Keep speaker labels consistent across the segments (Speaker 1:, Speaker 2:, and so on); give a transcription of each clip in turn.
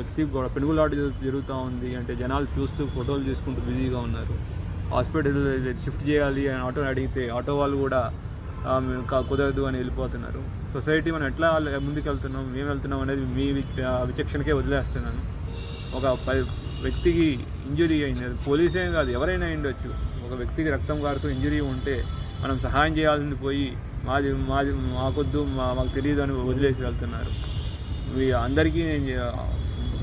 Speaker 1: వ్యక్తి పెనుగులాట జరుగుతూ ఉంది అంటే జనాలు చూస్తూ ఫోటోలు తీసుకుంటూ బిజీగా ఉన్నారు. హాస్పిటల్ షిఫ్ట్ చేయాలి అని ఆటో అడిగితే ఆటో వాళ్ళు కూడా కుదరదు అని వెళ్ళిపోతున్నారు. సొసైటీ మనం ఎట్లా ముందుకెళ్తున్నాం మేము వెళ్తున్నాం అనేది మీ విచక్షణకే వదిలేస్తున్నాను. ఒక వ్యక్తికి ఇంజురీ అయింది. అది పోలీసే కాదు ఎవరైనా ఉండొచ్చు ఒక వ్యక్తికి రక్తం కారుతూ ఇంజురీ ఉంటే మనం సహాయం చేయాలని పోయి మాది మాది మాకొద్దు మా మాకు తెలియదు అని వదిలేసి వెళ్తున్నారు. అందరికీ నేను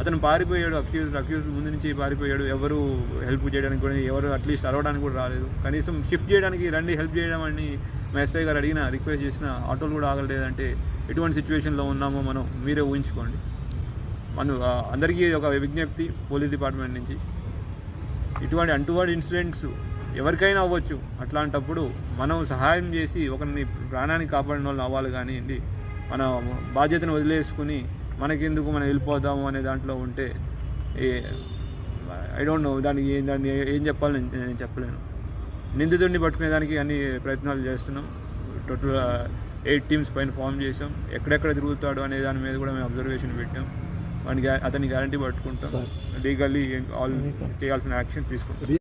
Speaker 1: అతను పారిపోయాడు అక్యూజ్ అక్యూజ్ ముందు నుంచి పారిపోయాడు. ఎవరు హెల్ప్ చేయడానికి కూడా ఎవరు అట్లీస్ట్ అరవడానికి కూడా రాలేదు. కనీసం షిఫ్ట్ చేయడానికి రండి హెల్ప్ చేయడం అని మా గారు అడిగిన రిక్వెస్ట్ చేసిన ఆటోలు కూడా ఆగలేదంటే ఎటువంటి సిచ్యువేషన్లో ఉన్నామో మనం మీరే ఊహించుకోండి. మనం అందరికీ ఒక విజ్ఞప్తి పోలీస్ డిపార్ట్మెంట్ నుంచి. ఇటువంటి అంటువాడి ఇన్సిడెంట్స్ ఎవరికైనా అవ్వచ్చు. అట్లాంటప్పుడు మనం సహాయం చేసి ఒకరిని ప్రాణాన్ని కాపాడిన వాళ్ళు అవ్వాలి కానివ్వండి. మన బాధ్యతను వదిలేసుకుని మనకెందుకు మనం వెళ్ళిపోదాము అనే దాంట్లో ఉంటే ఐ డోంట్ నో దానికి ఏం దాన్ని ఏం చెప్పాలో నేను చెప్పలేను. నిందితుడిని పట్టుకునే దానికి అన్ని ప్రయత్నాలు చేస్తున్నాం. టోటల్ ఎయిట్ టీమ్స్ పైన ఫామ్ చేసాం ఎక్కడెక్కడ తిరుగుతాడు అనే దాని మీద కూడా మేము అబ్జర్వేషన్ పెట్టాం. వాడిని అతని గ్యారంటీ పట్టుకుంటాం. లీగల్లీ ఆల్ చేయాల్సిన యాక్షన్ తీసుకుంటాం.